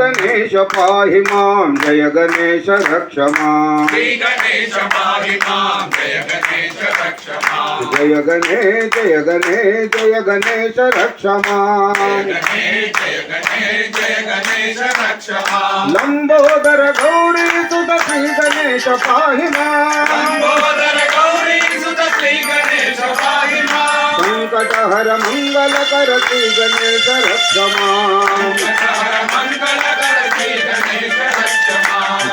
गणेश पाहि मां जय गणेश रक्ष मां श्री गणेश पाहि मां जय गणेश रक्ष मां जय गणेश जय गणेश जय गणेश रक्ष मां जय गणेश जय गणेश जय गणेश रक्ष मां लंबोदर गौरी सुत श्री गणेश पाहि मां लंबोदर गौरी सुत श्री गणेश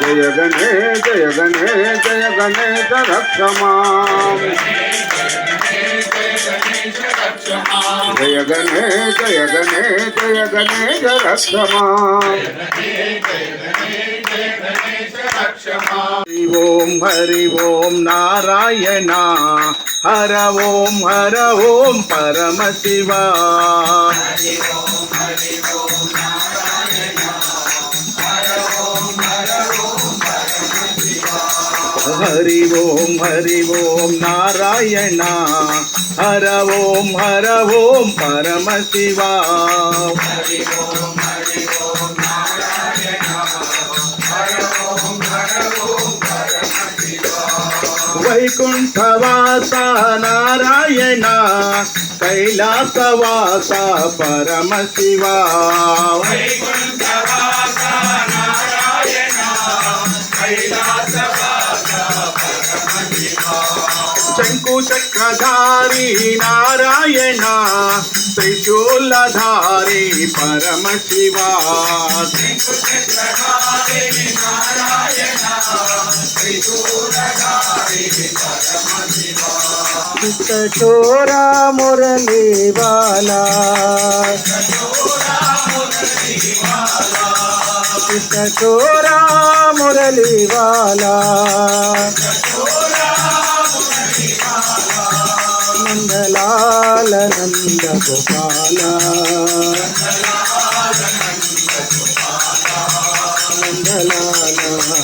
జయ గణే జయ గణే జయ గణేశ రక్షమా జయ గణే జయ గణే జయ గణేశ రక్షమా హరి ఓం హరి ఓం నారాయణ హర ఓం హర ఓం పరమశివా हरि ओम हरि ओम नारायण। हर ओम हर ओम परम शिवा। हरि ओम వైకుంఠవాస నారాయణ కైలాసవాస పరమ శివా. శంకు చక్రధారి నారాయణ త్రిశూలధారి పరమ ಚಿತ್ತ ಚೋರ ಮುರಳಿ ಬಾಲ ಚಿತ್ತ ಚೋರ ಮುರಳಿ ಬಾಲ ನಂದಲಾಲ ನಂದ ಗೋಪಾಲ ನಂದಲಾಲ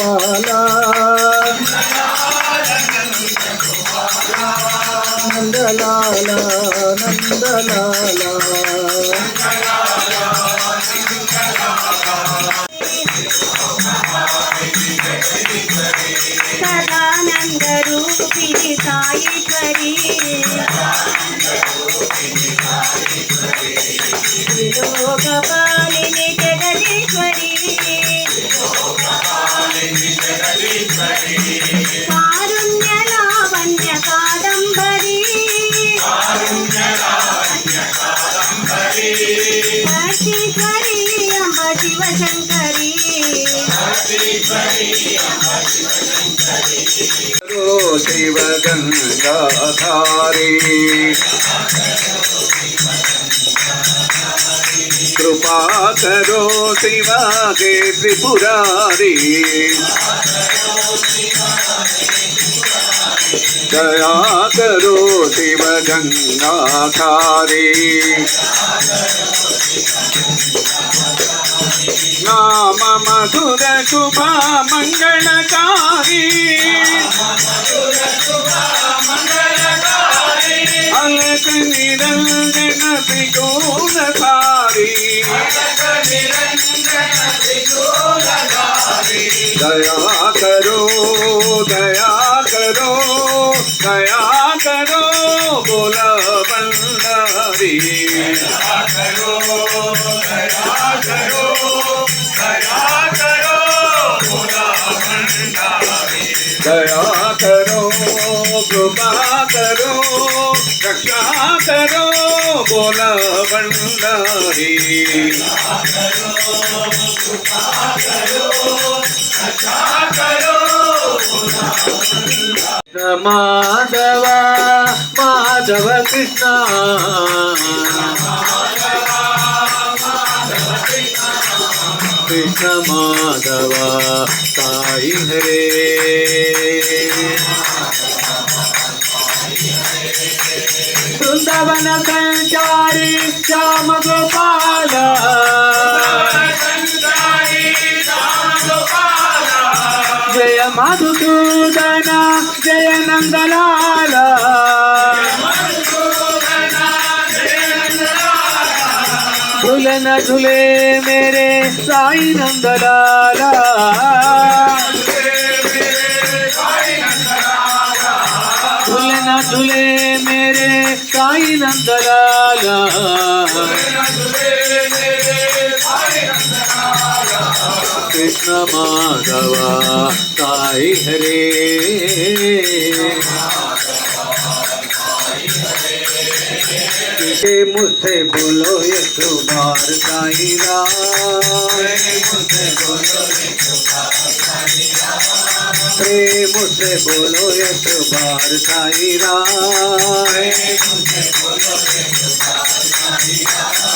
గోపాల. నందలాల నందలాల. శివ గంగాధారి कृपा करो शिवा के त्रिपुरारी दया करो शिव गंगाधारी నామ మధుర శుభ మంగళకారి. అలక నిరంజన త్రికోణధారి దయా కరో దయా కరో దయా కరో బోల బండారి దయా కరో దయా కరో दया करो कृपा करो रक्षा करो बोला भंडारी माधव माधव कृष्ण कृष्ण माधव साई हरे वृंदावन संचारी श्याम गोपाल जय मधुसूदन जय नंदलाल झुलन झुले मेरे साई नंद लाला झुलन मेरे साई नंद लाला कृष्ण माधवा, साई हरे। मुझसे बोलो ये बार साई प्रेम से बोलो ये बार साई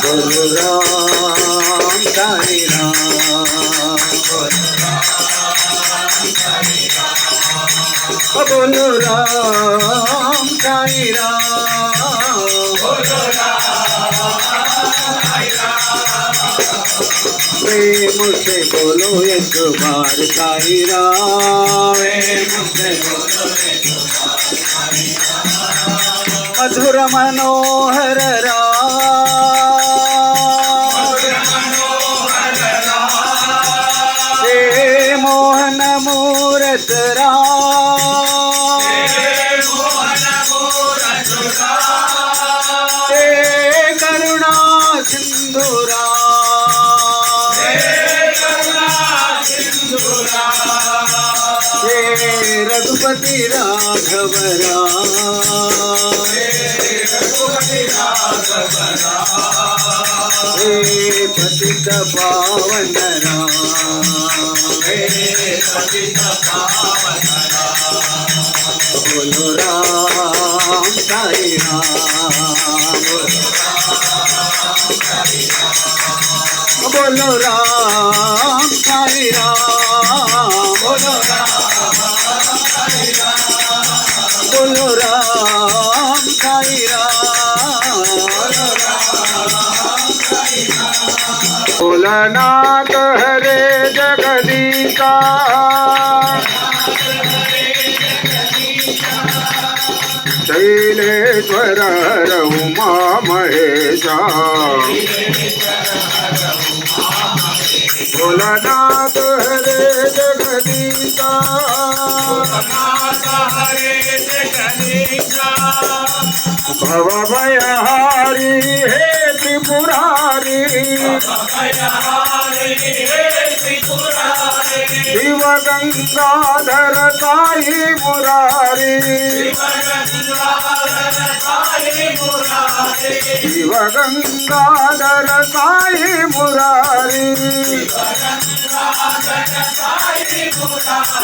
बोलो राम साई राम बोलो राम साई राम प्रेम से बोलो एक बार साई राम मधुर मनोहर राम रघुपति राघव राम हे पतित पावन राम बोलो राम साई राम बोलो राम साई राम बोलो बोलो राम साई राम भोलानाथ हरे जगदीका शैलेश्वर हर उमा महेशा भोलानाथ हरे जगदीका भव भयहारी हे त्रिपुरारी शिव गंगाधर साई मुरारी शिव गंगाधर साई मुरारी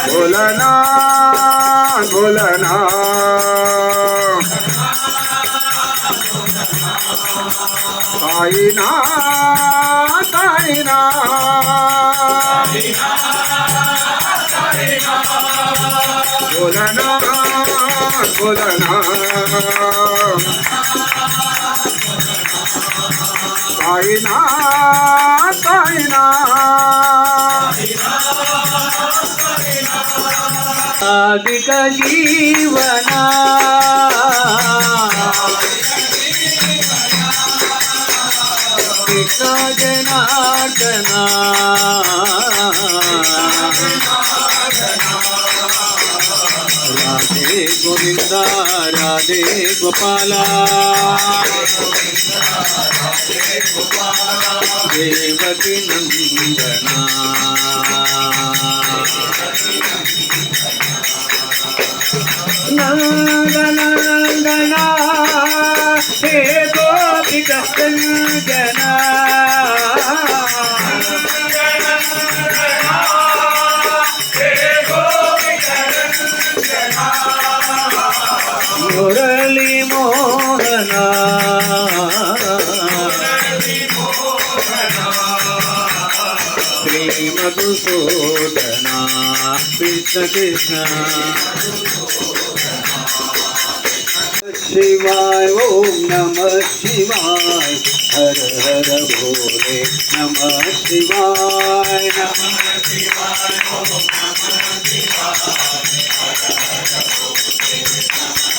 भोलना भोलना సాయినా సాయినా. బోలనా బోలనా సాయినా సాయినా. సాగిక జీవనా. कृष्ण जनार्दना राधे गोविंदा राधे गोपाला देवकी नंदना नंदनंदना कृष्ण। कृष्ण शिवाय, ओम नमः शिवाय। हर हर भोले नमः शिवाय। नमः शिवाय ओम नमः शिवाय हर हर भोले नमः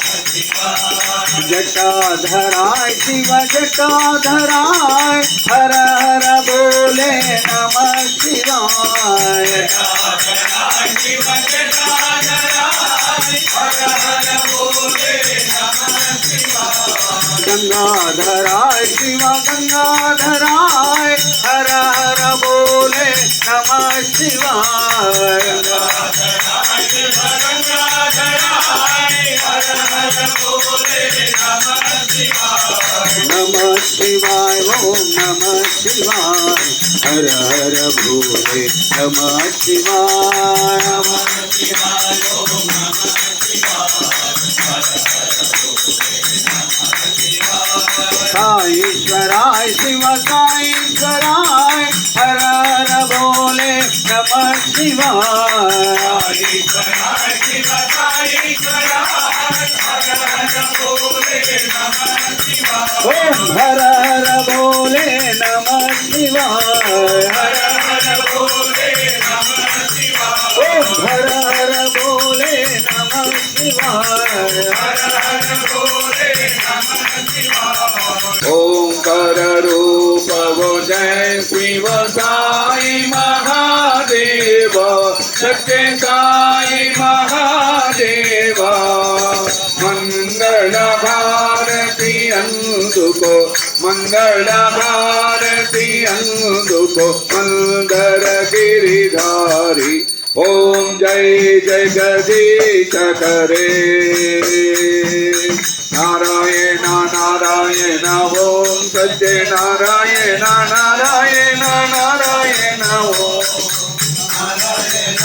जटाधराय शिव जटाधराय हर हर भोले नमः शिवाय गंगाधराय शिव गंगाधराय शिवाय, ओम नमः शिवाय। हर हर भोले नमः शिवाय। साईश्वराय, शिव साईश्वराय। हर हर भोले नमः शिवाय। ओम हर हर भोले नमः शिवाय। हर हर भोले नमः शिवाय ओम हर हर भोले नमः शिवाय हर हर भोले नमः शिवाय ओंकार रूप जय शिव साई महादेव सत्य साई అందుకో మంగళ భారతి అందుకో మందర గిరిధారి ఓం జై జగదీశ కరే నారాయణ నారాయణ ఓం సత్య నారాయణ నారాయణ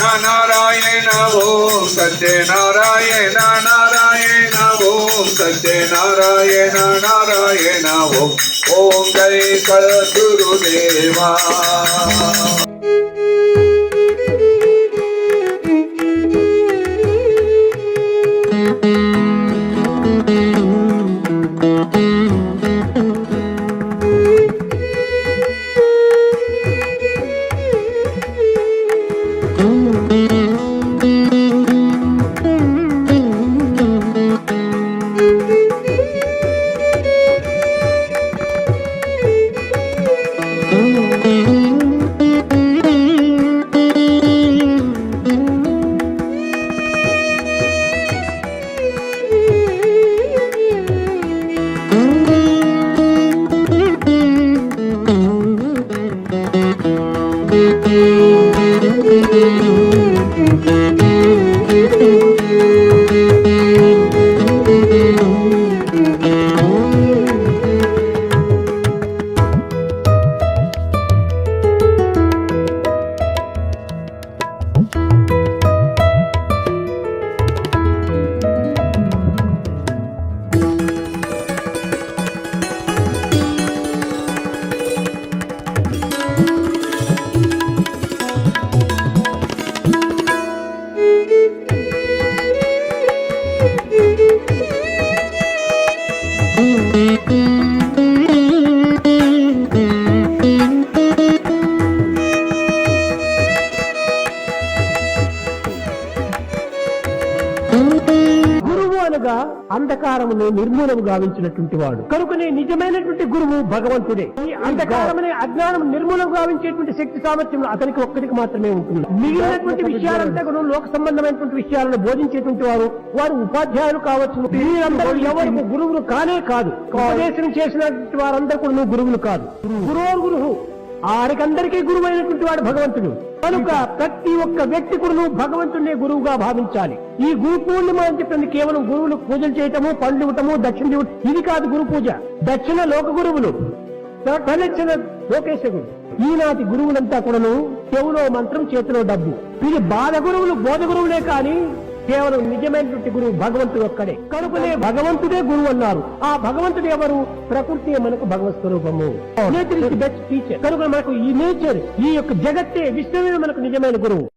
నారాయణ ఓం నారాయణ ఓం సత్య నారాయణ నారాయణ ఓం సత్య నారాయణ నారాయణ ఓం ఓం జై సద్గురుదేవా గురువు అనగా అంధకారమును నిర్మూలము గావించినటువంటి వాడు. కనుకనే నిజమైనటువంటి గురువు భగవంతుడే. ఈ అంధకారమనే అజ్ఞానం నిర్మూలం గావించేటువంటి శక్తి సామర్థ్యం అతనికి ఒక్కడికి మాత్రమే ఉంటుంది. మిగిలినటువంటి విషయాలంతా కూడా లోక సంబంధమైనటువంటి విషయాలను బోధించేటువంటి వారు వారు ఉపాధ్యాయులు కావచ్చు. వీరందరూ ఎవరికి గురువులు కానే కాదు. ఉపదేశం చేసినటువంటి వారందరూ కూడా గురువులు కాదు. గురువు గురువు. ఆరికందరికీ గురువైనటువంటి వాడు భగవంతుడు. కనుక ప్రతి ఒక్క వ్యక్తి కూడా భగవంతుడే గురువుగా భావించాలి. ఈ గురు పూర్ణిమ అని చెప్పింది కేవలం గురువులు పూజలు చేయటము పండ్లు ఇవ్వటము దక్షిణ ఇవ్వటం ఇది కాదు గురు పూజ. దక్షిణ లోక గురువులు. తలెచ్చిన లోకేశ్వరుడు ఈనాటి గురువులంతా కూడాను చెవులో మంత్రం చేతిలో డబ్బు. ఇది బాధ గురువులు బోధ గురువులే కానీ కేవలం నిజమైనటువంటి గురువు భగవంతుడు ఒక్కడే. కనుకనే భగవంతుడే గురువు అన్నారు. ఆ భగవంతుడు ఎవరు? ప్రకృతి మనకు భగవత్ స్వరూపము. నేచర్ ఇస్ బెస్ట్ టీచర్ కనుక మనకు ఈ నేచర్ ఈ యొక్క జగత్తే విశ్వమే మనకు నిజమైన గురువు.